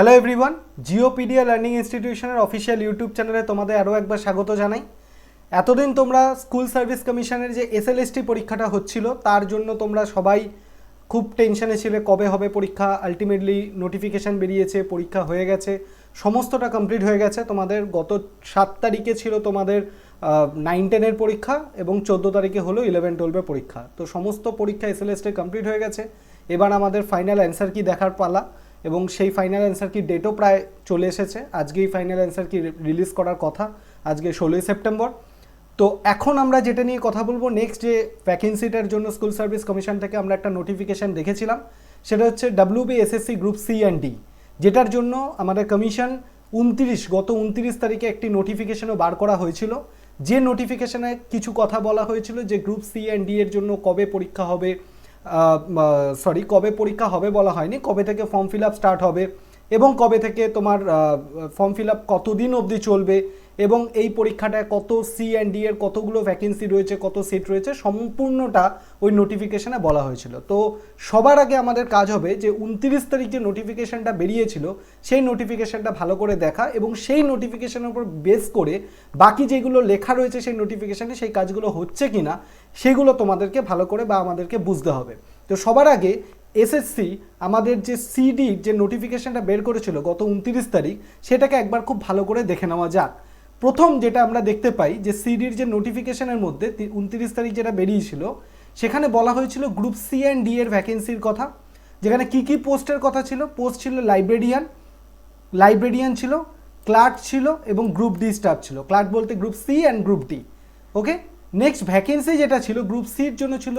Hello everyone Geopedia learning ইনস্টিটিউশনের official YouTube চ্যানেলে তোমাদের আরও একবার স্বাগত জানাই। এতদিন তোমরা স্কুল সার্ভিস কমিশনের যে এসএলএসটি পরীক্ষাটা হচ্ছিল, তার জন্য তোমরা সবাই খুব টেনশনে ছিলে কবে হবে পরীক্ষা। আলটিমেটলি নোটিফিকেশান বেরিয়েছে, পরীক্ষা হয়ে গেছে, সমস্তটা কমপ্লিট হয়ে গেছে। তোমাদের গত সাত তারিখে ছিল তোমাদের নাইন টেনের পরীক্ষা এবং চোদ্দ তারিখে হলো ইলেভেন টুয়েলভের পরীক্ষা। তো সমস্ত পরীক্ষা এসএলএসটি কমপ্লিট হয়ে গেছে। এবার আমাদের ফাইনাল অ্যান্সার কি দেখার পালা? এবং সেই ফাইনাল অ্যান্সার কি ডেটও প্রায় চলে এসেছে। আজকেই ফাইনাল অ্যান্সার কি রিলিজ করার কথা, আজকে ষোলোই সেপ্টেম্বর। তো এখন আমরা যেটা নিয়ে কথা বলব নেক্সট যে ভ্যাকেন্সিটার জন্য স্কুল সার্ভিস কমিশন থেকে আমরা একটা নোটিফিকেশান দেখেছিলাম, সেটা হচ্ছে W B SSC group C and D যেটার জন্য আমাদের কমিশন উনত্রিশ, গত উনত্রিশ তারিখে একটি নোটিফিকেশনও বার করা হয়েছিল। যে নোটিফিকেশনে কিছু কথা বলা হয়েছিল যে গ্রুপ সি অ্যান্ড ডি এর জন্য কবে পরীক্ষা হবে সরি কবে পরীক্ষা হবে বলা হয়নি কবে থেকে ফর্ম ফিল আপ স্টার্ট হবে? এবং কবে থেকে তোমার ফর্ম ফিল আপ কতদিন অবধি চলবে এবং এই পরীক্ষাটায় কত সি অ্যান্ড ডি এর কতগুলো ভ্যাকেন্সি রয়েছে, কত সিট রয়েছে, সম্পূর্ণটা ওই নোটিফিকেশনে বলা হয়েছিল। তো সবার আগে আমাদের কাজ হবে যে উনত্রিশ তারিখ যে নোটিফিকেশনটা বেরিয়েছিল, সেই নোটিফিকেশনটা ভালো করে দেখা এবং সেই নোটিফিকেশনের উপর বেস করে বাকি যেগুলো লেখা রয়েছে সেই নোটিফিকেশনে সেই কাজগুলো হচ্ছে কি না সেগুলো তোমাদেরকে ভালো করে বা আমাদেরকে বুঝতে হবে। তো সবার আগে এসএসসি আমাদের যে সিডি যে নোটিফিকেশনটা বের করেছিল গত উনত্রিশ তারিখ, সেটাকে একবার খুব ভালো করে দেখে নেওয়া যাক। প্রথম যেটা আমরা দেখতে পাই যে সিডির যে নোটিফিকেশনের মধ্যে উনত্রিশ তারিখ যেটা বেরিয়েছিল, সেখানে বলা হয়েছিল গ্রুপ সি অ্যান্ড ডি এর ভ্যাকেন্সির কথা, যেখানে কি কি পোস্টের কথা ছিল? পোস্ট ছিল লাইব্রেরিয়ান লাইব্রেরিয়ান ছিল ক্লার্ক ছিল এবং গ্রুপ ডি স্টাফ ছিল। ক্লার্ক বলতে group C and group D okay next vacancy যেটা ছিল গ্রুপ সির জন্য ছিল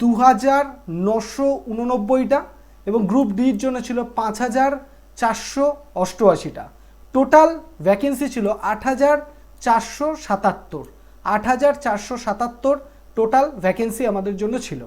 দু হাজার নশো উননব্বইটা এবং গ্রুপ ডির জন্য ছিল পাঁচ হাজার চারশো অষ্টআশিটা। টোটাল ভ্যাকেন্সি ছিল আট হাজার চারশো সাতাত্তর। আট হাজার চারশো সাতাত্তর টোটাল ভ্যাকেন্সি আমাদের জন্য ছিল।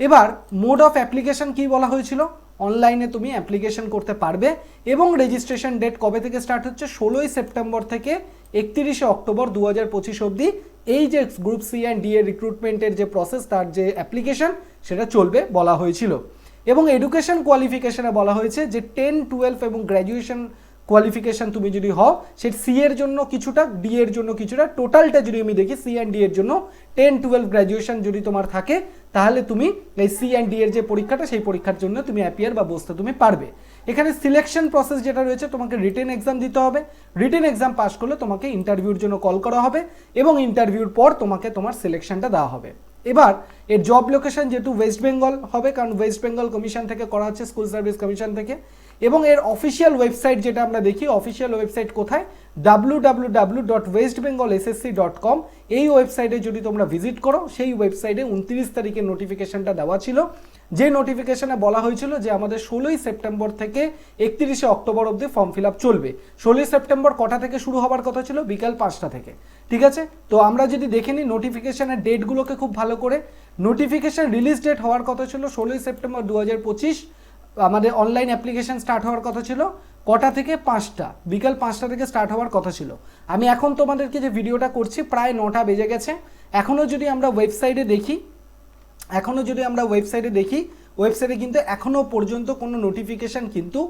এবার মোড অফ অ্যাপ্লিকেশন কী বলা হয়েছিল? অনলাইনে তুমি অ্যাপ্লিকেশন করতে পারবে এবং রেজিস্ট্রেশন ডেট কবে থেকে স্টার্ট হচ্ছে? ষোলোই সেপ্টেম্বর থেকে একত্রিশে অক্টোবর দু হাজার পঁচিশ অবধি এই যে গ্রুপ সি অ্যান্ড ডি এর রিক্রুটমেন্টের যে প্রসেস তার যে অ্যাপ্লিকেশন সেটা চলবে বলা হয়েছিল। এবং এডুকেশন কোয়ালিফিকেশনে বলা হয়েছে যে টেন টুয়েলভ এবং গ্র্যাজুয়েশন কোয়ালিফিকেশন তুমি যদি হও সে সি এর জন্য কিছুটা ডি এর জন্য কিছুটা টোটালটা যদি আমি দেখি সি অ্যান্ড ডি এর জন্য টেন টুয়েলভ গ্র্যাজুয়েশন যদি তোমার থাকে, তাহলে তুমি এই সি অ্যান্ড ডি এর যে পরীক্ষাটা, সেই পরীক্ষার জন্য তুমি অ্যাপিয়ার বা বসতে তুমি পারবে। এখানে সিলেকশন প্রসেস যেটা রয়েছে, তোমাকে রিটেন এক্সাম দিতে হবে। রিটেন এক্সাম পাস করলে তোমাকে ইন্টারভিউর জন্য কল করা হবে এবং ইন্টারভিউর পর তোমাকে তোমার সিলেকশনটা দেওয়া হবে। এবার, এর জব লোকেশন যেহেতু ওয়েস্ট বেঙ্গল হবে, কারণ ওয়েস্ট বেঙ্গল কমিশন থেকে করা হচ্ছে স্কুল সার্ভিস কমিশন থেকে। এবং এর অফিসিয়াল ওয়েবসাইট যেটা আমরা দেখি অফিসিয়াল ওয়েবসাইট কোথায়? W W W dot West Bengal SSC dot com এই ওয়েবসাইটে যদি তোমরা ভিজিট করো, সেই ওয়েবসাইটে উনত্রিশ তারিখে নোটিফিকেশানটা দেওয়া ছিল। যে নোটিফিকেশানে বলা হয়েছিল যে আমাদের ষোলোই সেপ্টেম্বর থেকে একত্রিশে অক্টোবর অবধি ফর্ম ফিল আপ চলবে। ষোলোই সেপ্টেম্বর কটা থেকে শুরু হওয়ার কথা ছিল? বিকাল পাঁচটা থেকে। ঠিক আছে? তো আমরা যদি দেখে নিই নোটিফিকেশানের ডেটগুলোকে খুব ভালো করে। নোটিফিকেশান রিলিজ ডেট হওয়ার কথা ছিল ষোলোই সেপ্টেম্বর দু হাজার পঁচিশ। আমাদের অনলাইন অ্যাপ্লিকেশন স্টার্ট হওয়ার কথা ছিল, কটা থেকে পাঁচটা, বিকাল পাঁচটা থেকে স্টার্ট হওয়ার কথা ছিল। আমি এখন তোমাদেরকে যে ভিডিওটা করছি, প্রায় নটা বেজে গেছে। এখনও যদি আমরা ওয়েবসাইটে দেখি এখনও যদি আমরা ওয়েবসাইটে দেখি ওয়েবসাইটে কিন্তু এখনও পর্যন্ত কোনো নোটিফিকেশান কিন্তু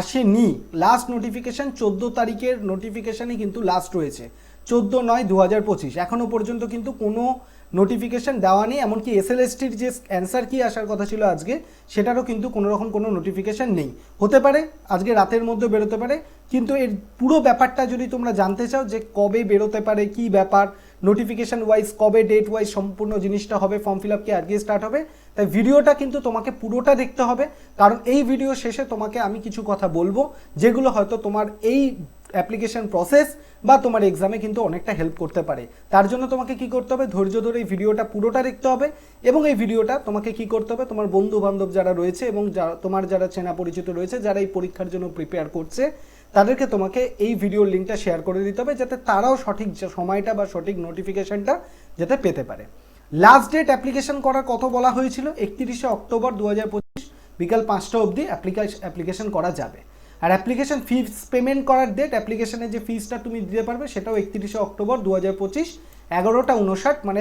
আসেনি। লাস্ট নোটিফিকেশান চোদ্দ তারিখের নোটিফিকেশানই কিন্তু লাস্ট রয়েছে। চোদ্দ নয় দু হাজার পঁচিশ। এখনও পর্যন্ত কিন্তু কোনো নোটিফিকেশান দেওয়া নেই, এমনকি এসএলএসটির যে অ্যান্সার কি আসার কথা ছিল আজকে, সেটারও কিন্তু কোনো রকম কোনো নোটিফিকেশান নেই। হতে পারে, আজকে রাতের মধ্যে বেরোতে পারে, কিন্তু এর পুরো ব্যাপারটা যদি তোমরা জানতে চাও যে কবে বেরোতে পারে, কি ব্যাপার নোটিফিকেশান ওয়াইজ কবে ডেট ওয়াইজ সম্পূর্ণ জিনিসটা হবে ফর্ম ফিল আপ কি আজকে স্টার্ট হবে, তাই ভিডিওটা কিন্তু তোমাকে পুরোটা দেখতে হবে, কারণ এই ভিডিও শেষে তোমাকে আমি কিছু কথা বলব, যেগুলো হয়তো তোমার এই অ্যাপ্লিকেশন প্রসেস বা তোমার এক্সামে কিন্তু অনেকটা হেল্প করতে পারে। তার জন্য তোমাকে কি করতে হবে? ধৈর্য ধরে এই ভিডিওটা পুরোটা দেখতে হবে এবং এই ভিডিওটা তোমাকে কি করতে হবে? তোমার বন্ধু বান্ধব যারা রয়েছে এবং যারা তোমার যারা চেনা পরিচিত রয়েছে, যারা এই পরীক্ষার জন্য প্রিপেয়ার করছে, তাদেরকে তোমাকে এই ভিডিওর লিঙ্কটা শেয়ার করে দিতে হবে যাতে তারাও সঠিক সময়টা বা সঠিক নোটিফিকেশনটা যাতে পেতে পারে। লাস্ট ডেট অ্যাপ্লিকেশন করার কত বলা হয়েছিল, একত্রিশে অক্টোবর দু হাজার পঁচিশ বিকাল পাঁচটা অবধি অ্যাপ্লিকেশন করা যাবে। আর অ্যাপ্লিকেশন ফিস পেমেন্ট করার ডেট অ্যাপ্লিকেশনের যে ফিসটা তুমি দিতে পারবে সেটাও একত্রিশে অক্টোবর দু হাজার পঁচিশ, এগারোটা উনষাট মানে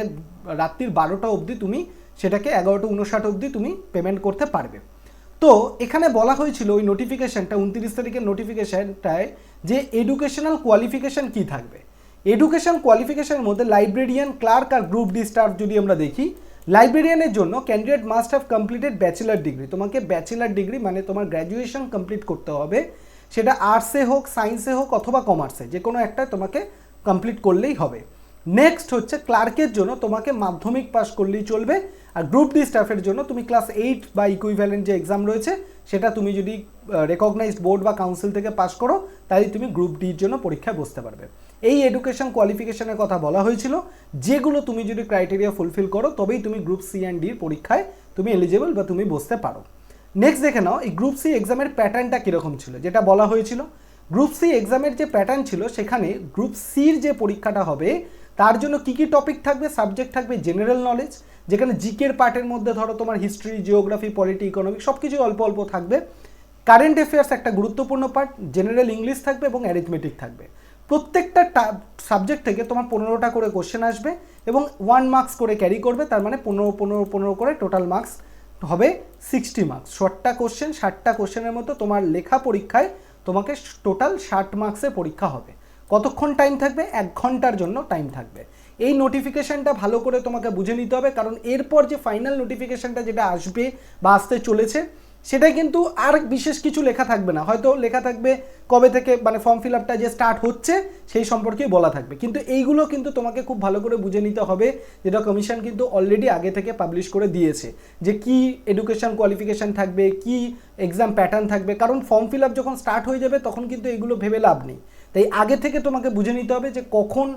রাত্রির বারোটা অবধি তুমি সেটাকে এগারোটা উনষাট অবধি তুমি পেমেন্ট করতে পারবে। তো এখানে বলা হয়েছিল ওই নোটিফিকেশনটা উনত্রিশ তারিখের নোটিফিকেশানটায় যে এডুকেশনাল কোয়ালিফিকেশন কি থাকবে। এডুকেশন কোয়ালিফিকেশনের মধ্যে লাইব্রেরিয়ান ক্লার্ক আর গ্রুপ ডি যদি আমরা দেখি লাইব্রেরিয়ানের জন্য candidate must have completed bachelor degree তোমাকে ব্যাচেলার ডিগ্রি মানে তোমার গ্র্যাজুয়েশন কমপ্লিট করতে হবে। সেটা আর্টসে হোক সায়েন্সে হোক অথবা কমার্সে যে কোনো একটা তোমাকে কমপ্লিট করলেই হবে। নেক্সট হচ্ছে ক্লার্কের জন্য তোমাকে মাধ্যমিক পাস করলেই চলবে। আর গ্রুপ ডি স্টাফের জন্য তুমি ক্লাস এইট বা ইকুইভ্যালেন্ট যে এক্সাম রয়েছে, সেটা তুমি যদি রেকগনাইজড বোর্ড বা কাউন্সিল থেকে পাস করো, তাহলে তুমি গ্রুপ ডির জন্য পরীক্ষায় বসতে পারবে। এই এডুকেশন কোয়ালিফিকেশনের কথা বলা হয়েছিল। যেগুলো তুমি যদি ক্রাইটেরিয়া ফুলফিল করো, তবেই তুমি গ্রুপ সি অ্যান্ড ডির পরীক্ষায় তুমি এলিজেবল বা তুমি বসতে পারো। নেক্সট দেখে নাও, এই গ্রুপ সি এক্সামের প্যাটার্নটা কীরকম ছিল? যেটা বলা হয়েছিল গ্রুপ সি এক্সামের যে প্যাটার্ন ছিল, সেখানে গ্রুপ সির যে পরীক্ষাটা হবে, তার জন্য কী কী টপিক থাকবে? সাবজেক্ট থাকবে জেনারেল নলেজ যেখানে জিকের পার্টের মধ্যে ধরো তোমার হিস্ট্রি জিওগ্রাফি পলিটি ইকোনমিক সব কিছু অল্প অল্প থাকবে। কারেন্ট অ্যাফেয়ার্স একটা গুরুত্বপূর্ণ পার্ট জেনারেল ইংলিশ থাকবে এবং অ্যারিথমেটিক থাকবে। প্রত্যেকটা সাবজেক্ট থেকে তোমার পনেরোটা করে কোশ্চেন আসবে এবং ওয়ান মার্কস করে ক্যারি করবে, তার মানে পনেরো পনেরো পনেরো করে টোটাল মার্কস হবে সিক্সটি মার্কস ষাটটা কোশ্চেন ষাটটা কোশ্চেনের মতো তোমার লেখা পরীক্ষায় তোমাকে টোটাল ষাট মার্কসের পরীক্ষা হবে। কতক্ষণ টাইম থাকবে? এক ঘণ্টার জন্য টাইম থাকবে। এই নোটিফিকেশানটা ভালো করে তোমাকে বুঝে নিতে হবে, কারণ এরপর যে ফাইনাল নোটিফিকেশানটা যেটা আসবে বা আসতে চলেছে সেটা কিন্তু আর বিশেষ কিছু লেখা থাকবে না। হয়তো লেখা থাকবে কবে থেকে মানে ফর্ম ফিল আপটা যে স্টার্ট হচ্ছে, সেই সম্পর্কেই বলা থাকবে। কিন্তু এইগুলো কিন্তু তোমাকে খুব ভালো করে বুঝে নিতে হবে যেটা কমিশন কিন্তু অলরেডি আগে থেকে পাবলিশ করে দিয়েছে। যে কি এডুকেশন কোয়ালিফিকেশান থাকবে, কি এক্সাম প্যাটার্ন থাকবে, কারণ ফর্ম ফিল আপ যখন স্টার্ট হয়ে যাবে, তখন কিন্তু এগুলো ভেবে লাভ নেই। তাই আগে থেকে তোমাকে বুঝে নিতে হবে যে কখন,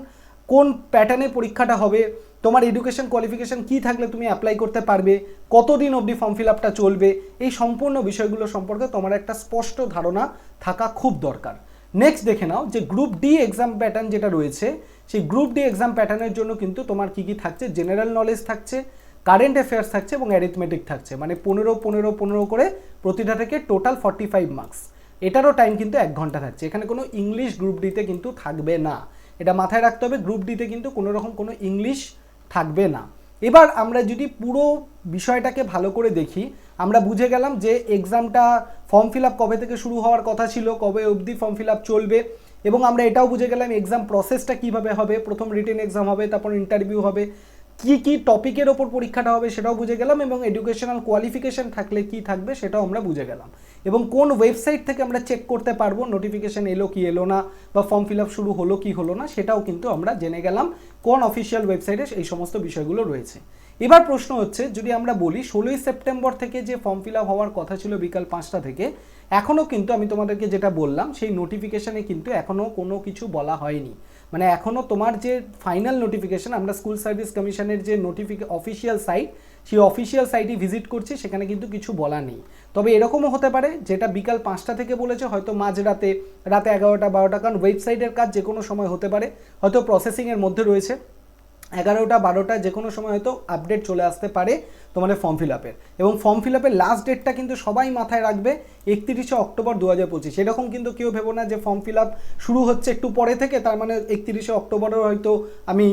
কোন প্যাটার্নে পরীক্ষাটা হবে তোমার এডুকেশন কোয়ালিফিকেশান কী থাকলে তুমি অ্যাপ্লাই করতে পারবে? কতদিন অবধি ফর্ম ফিল আপটা চলবে? এই সম্পূর্ণ বিষয়গুলো সম্পর্কে তোমার একটা স্পষ্ট ধারণা থাকা খুব দরকার। নেক্সট দেখে নাও যে গ্রুপ ডি এক্সাম প্যাটার্ন যেটা রয়েছে, সেই গ্রুপ ডি এক্সাম প্যাটার্নের জন্য কিন্তু তোমার কী কী থাকছে? জেনারেল নলেজ থাকছে কারেন্ট অ্যাফেয়ার্স থাকছে এবং অ্যারিথমেটিক থাকছে। মানে পনেরো পনেরো পনেরো করে প্রতিটা থেকে টোটাল ফর্টি ফাইভ মার্কস এটারও টাইম কিন্তু এক ঘণ্টা থাকছে। এখানে কোনো ইংলিশ গ্রুপ ডিতে কিন্তু থাকবে না। এটা মাথায় রাখতে হবে গ্রুপ ডিতে কিন্তু কোনো রকম কোনো ইংলিশ থাকবে না। এবার আমরা যদি পুরো বিষয়টাকে ভালো করে দেখি, আমরা বুঝে গেলাম যে এক্সামটা ফর্ম ফিল আপ কবে থেকে শুরু হওয়ার কথা ছিল, কবে অবধি ফর্ম ফিল আপ চলবে এবং আমরা এটাও বুঝে গেলাম এক্সাম প্রসেসটা কীভাবে হবে, প্রথম রিটেন এক্সাম হবে, তারপর ইন্টারভিউ হবে, কি কি টপিকের ওপর পরীক্ষাটা হবে সেটাও বুঝে গেলাম এবং এডুকেশনাল কোয়ালিফিকেশন থাকলে কি থাকবে সেটাও আমরা বুঝে গেলাম। এবং কোন ওয়েবসাইট থেকে আমরা চেক করতে পারব নোটিফিকেশন এলো কি এলো না, বা ফর্ম ফিল আপ শুরু হলো কি হলো না, সেটাও কিন্তু আমরা জেনে গেলাম কোন অফিসিয়াল ওয়েবসাইটে এই সমস্ত বিষয়গুলো রয়েছে। এবার প্রশ্ন হচ্ছে, যদি আমরা বলি ষোলোই সেপ্টেম্বর থেকে যে ফর্ম ফিল আপ হওয়ার কথা ছিল বিকাল পাঁচটা থেকে এখনও কিন্তু আমি তোমাদেরকে যেটা বললাম, সেই নোটিফিকেশানে কিন্তু এখনও কোনো কিছু বলা হয়নি। মানে এখনও তোমার যে ফাইনাল নোটিফিকেশান আমরা স্কুল সার্ভিস কমিশনের যে নোটিফিকে অফিসিয়াল সাইট সেই অফিসিয়াল সাইটে ভিজিট করছি, সেখানে কিন্তু কিছু বলা নেই। তবে এরকমও হতে পারে, যেটা বিকাল পাঁচটা থেকে বলেছে, হয়তো মাঝরাতে, রাতে এগারোটা, বারোটা, কারণ ওয়েবসাইটের কাজ যে কোনো সময় হতে পারে, হয়তো প্রসেসিংয়ের মধ্যে রয়েছে। এগারোটা, বারোটা যে কোনো সময় হয়তো আপডেট চলে আসতে পারে তোমাদের ফর্ম ফিল আপের এবং ফর্ম ফিল আপের লাস্ট ডেটটা কিন্তু সবাই মাথায় রাখবে একত্রিশে অক্টোবর দু হাজার পঁচিশ। এরকম কিন্তু কেউ ভেবো না যে ফর্ম ফিল আপ শুরু হচ্ছে একটু পরে থেকে, তার মানে একত্রিশে অক্টোবরেও হয়তো আমি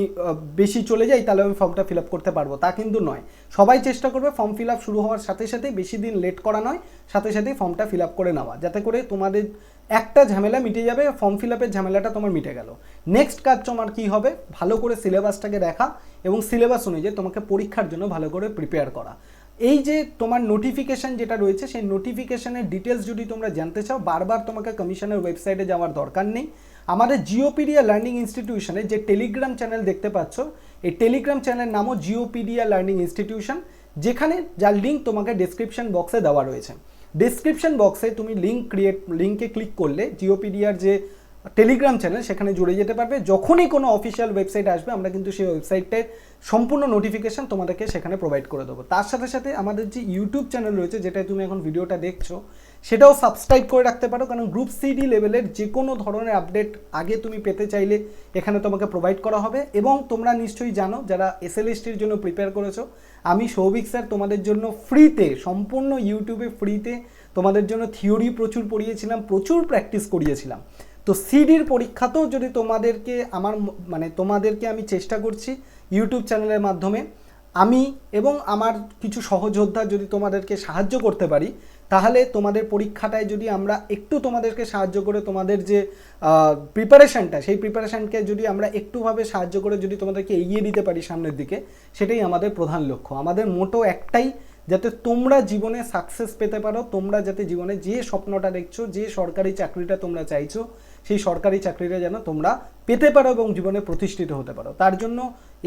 বেশি চলে যাই, তাহলে আমি ফর্মটা ফিল আপ করতে পারব। তা কিন্তু নয়। সবাই চেষ্টা করবে ফর্ম ফিল আপ শুরু হওয়ার সাথে সাথে বেশি দিন লেট করা নয়, সাথে সাথেই ফর্মটা ফিল আপ করে নেওয়া। যাতে করে তোমাদের একটা ঝামেলা মিটে যাবে ফর্ম ফিল আপের ঝামেলাটা তোমার মিটে গেল। নেক্সট কাজ তোমার কী হবে? ভালো করে সিলেবাসটাকে দেখা এবং সিলেবাস অনুযায়ী তোমাকে পরীক্ষার জন্য ভালো করে প্রিপেয়ার করা। এই যে তোমার নোটিফিকেশান যেটা রয়েছে, সেই নোটিফিকেশানের ডিটেলস যদি তোমরা জানতে চাও, বারবার তোমাকে কমিশনের ওয়েবসাইটে যাওয়ার দরকার নেই। আমাদের জিওপিডিয়া লার্নিং ইনস্টিটিউশনে যে টেলিগ্রাম চ্যানেল দেখতে পাচ্ছ, এই টেলিগ্রাম চ্যানেলের নামও জিওপিডিয়া লার্নিং ইনস্টিটিউশন যেখানে যার লিঙ্ক তোমাকে ডিসক্রিপশন বক্সে দেওয়া রয়েছে। ডিসক্রিপশন বক্সে তুমি লিঙ্ক ক্রিয়েট লিঙ্কে ক্লিক করলে জিওপিডিয়ার যে টেলিগ্রাম চ্যানেল সেখানে জুড়ে যেতে পারবে। যখনই কোনো অফিসিয়াল ওয়েবসাইট আসবে, আমরা কিন্তু সেই ওয়েবসাইটের সম্পূর্ণ নোটিফিকেশান তোমাদেরকে সেখানে প্রোভাইড করে দেবো। তার সাথে সাথে আমাদের যে ইউটিউব চ্যানেল রয়েছে, যেটায় তুমি এখন ভিডিওটা দেখছ, সেটাও সাবস্ক্রাইব করে রাখতে পারো। কারণ গ্রুপ সিডি লেভেলের যে কোনো ধরনের আপডেট আগে তুমি পেতে চাইলে এখানে তোমাকে প্রোভাইড করা হবে। এবং তোমরা নিশ্চয়ই জানো, যারা এসএলএসটির জন্য প্রিপেয়ার করেছ আমি সৌভিক স্যার তোমাদের জন্য ফ্রিতে সম্পূর্ণ ইউটিউবে ফ্রিতে তোমাদের জন্য থিওরি প্রচুর পড়িয়েছিলাম, প্রচুর প্র্যাকটিস করিয়েছিলাম। তো সিডির পরীক্ষাতেও যদি তোমাদেরকে আমার মানে তোমাদেরকে আমি চেষ্টা করছি ইউটিউব চ্যানেলের মাধ্যমে আমি এবং আমার কিছু সহযোদ্ধা যদি তোমাদেরকে সাহায্য করতে পারি, তাহলে তোমাদের পরীক্ষাটায় যদি আমরা একটু তোমাদেরকে সাহায্য করে তোমাদের যে প্রিপারেশনটা সেই প্রিপারেশনকে যদি আমরা একটুভাবে সাহায্য করে যদি তোমাদেরকে এগিয়ে দিতে পারি সামনের দিকে, সেটাই আমাদের প্রধান লক্ষ্য। আমাদের মোটো একটাই, যাতে তোমরা জীবনে সাকসেস পেতে পারো, তোমরা যাতে জীবনে যে স্বপ্নটা দেখছ, যে সরকারি চাকরিটা তোমরা চাইছো সেই সরকারি চাকরিটা যেন তোমরা পেতে পারো এবং জীবনে প্রতিষ্ঠিত হতে পারো। তার জন্য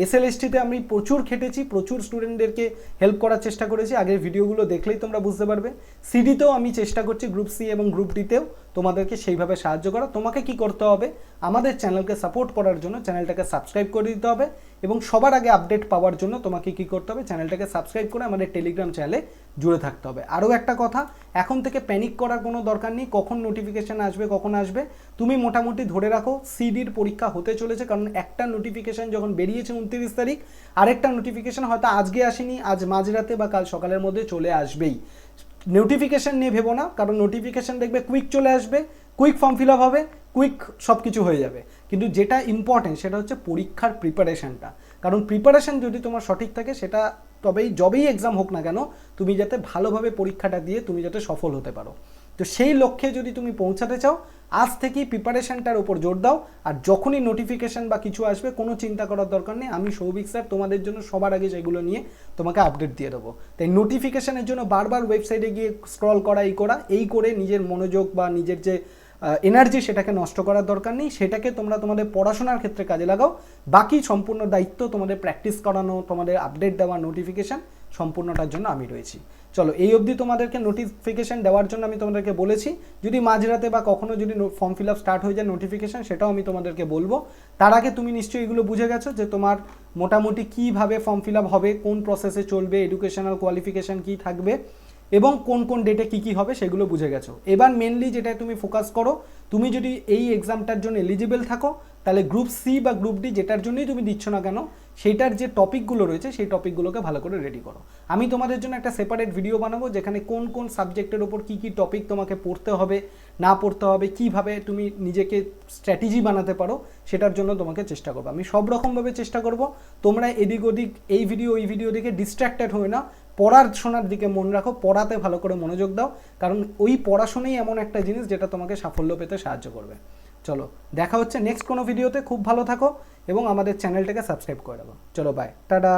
এসএলএসটিতে আমি প্রচুর খেটেছি, প্রচুর স্টুডেন্টদেরকে হেল্প করার চেষ্টা করেছি। আগের ভিডিওগুলো দেখলেই তোমরা বুঝতে পারবে। সিডিতেও আমি চেষ্টা করছি গ্রুপ সি এবং গ্রুপ ডিতেও তোমাদেরকে সেইভাবে সাহায্য করা। তোমাকে কি করতে হবে? আমাদের চ্যানেলকে সাপোর্ট করার জন্য চ্যানেলটাকে সাবস্ক্রাইব করে দিতে হবে। এবং সবার আগে আপডেট পাওয়ার জন্য তোমাকে কি করতে হবে? চ্যানেলটাকে সাবস্ক্রাইব করে আমাদের টেলিগ্রাম চ্যানেলে জুড়ে থাকতে হবে। আরও একটা কথা, এখন থেকে প্যানিক করার কোনো দরকার নেই। কখন নোটিফিকেশান আসবে, কখন আসবে? তুমি মোটামুটি ধরে রাখো সিডির পরীক্ষা হতে চলেছে, কারণ একটা নোটিফিকেশান যখন বেরিয়েছে উনত্রিশ তারিখ, আরেকটা নোটিফিকেশান হয়তো আজকে আসেনি, আজ মাঝরাতে বা কাল সকালের মধ্যে চলে আসবেই। নোটিফিকেশান নিয়ে ভেবো না, কারণ নোটিফিকেশান দেখবে কুইক চলে আসবে কুইক ফর্ম ফিল আপ হবে কুইক সব কিছু হয়ে যাবে। কিন্তু যেটা ইম্পর্টেন্ট সেটা হচ্ছে পরীক্ষার প্রিপারেশনটা কারণ প্রিপারেশন যদি তোমার সঠিক থাকে, সেটা তবেই, যবেই এক্সাম হোক না কেন, তুমি যাতে ভালোভাবে পরীক্ষাটা দিয়ে তুমি যাতে সফল হতে পারো। তো সেই লক্ষ্যে যদি তুমি পৌঁছাতে চাও, আজ থেকেই প্রিপারেশনটার উপর জোর দাও, আর যখনই নোটিফিকেশন বা কিছু আসবে, কোনো চিন্তা করার দরকার নেই, আমি সৌভিক স্যার তোমাদের জন্য সবার আগে সেগুলো নিয়ে তোমাকে আপডেট দিয়ে দেবো। তাই নোটিফিকেশনের জন্য বারবার ওয়েবসাইটে গিয়ে স্ক্রল করা, এই করা, এই করে নিজের মনোযোগ বা নিজের যে এনার্জি সেটাকে নষ্ট করার দরকার নেই, সেটাকে তোমরা তোমাদের পড়াশোনার ক্ষেত্রে কাজে লাগাও। বাকি সম্পূর্ণ দায়িত্ব তোমাদের প্র্যাকটিস করানো, তোমাদের আপডেট দেওয়া নোটিফিকেশান সম্পূর্ণটার জন্য আমি রয়েছি। চলো, এই অবধি তোমাদেরকে নোটিফিকেশান দেওয়ার জন্য আমি তোমাদেরকে বলেছি, যদি মাঝরাতে বা কখনো যদি ফর্ম ফিল আপ স্টার্ট হয়ে যায় নোটিফিকেশান সেটাও আমি তোমাদেরকে বলব। তার আগে তুমি নিশ্চয়ই এগুলো বুঝে গেছো যে তোমার মোটামুটি কীভাবে ফর্ম ফিল আপ হবে, কোন প্রসেসে চলবে এডুকেশনাল কোয়ালিফিকেশান কী থাকবে। এবং কোন কোন ডেটে কী কী হবে সেগুলো বুঝে গেছো। এবার মেনলি যেটা তুমি ফোকাস করো, তুমি যদি এই এক্সামটার জন্য এলিজিবল থাকো, তাহলে গ্রুপ সি বা গ্রুপ ডি যেটার জন্যই তুমি দিচ্ছ না কেন সেইটার যে টপিকগুলো রয়েছে, সেই টপিকগুলোকে ভালো করে রেডি করো। আমি তোমাদের জন্য একটা সেপারেট ভিডিও বানাবো, যেখানে কোন কোন সাবজেক্টের ওপর কী কী টপিক তোমাকে পড়তে হবে, না পড়তে হবে, কীভাবে তুমি নিজেকে স্ট্র্যাটেজি বানাতে পারো, সেটার জন্য তোমাকে চেষ্টা করব। আমি সব রকমভাবে চেষ্টা করব। তোমরা এদিক ওদিক এই ভিডিও ওই ভিডিও দেখে ডিস্ট্র্যাক্টেড হয়ে না পড়ার শোনার দিকে মন রাখো, পড়াতে ভালো করে মনোযোগ দাও, কারণ ওই পড়াশোনাই এমন একটা জিনিস যেটা তোমাকে সাফল্য পেতে সাহায্য করবে। চলো, দেখা হচ্ছে নেক্সট কোনো ভিডিওতে খুব ভালো থাকো এবং আমাদের চ্যানেলটাকে সাবস্ক্রাইব করে দেবো চলো বাই টাটা!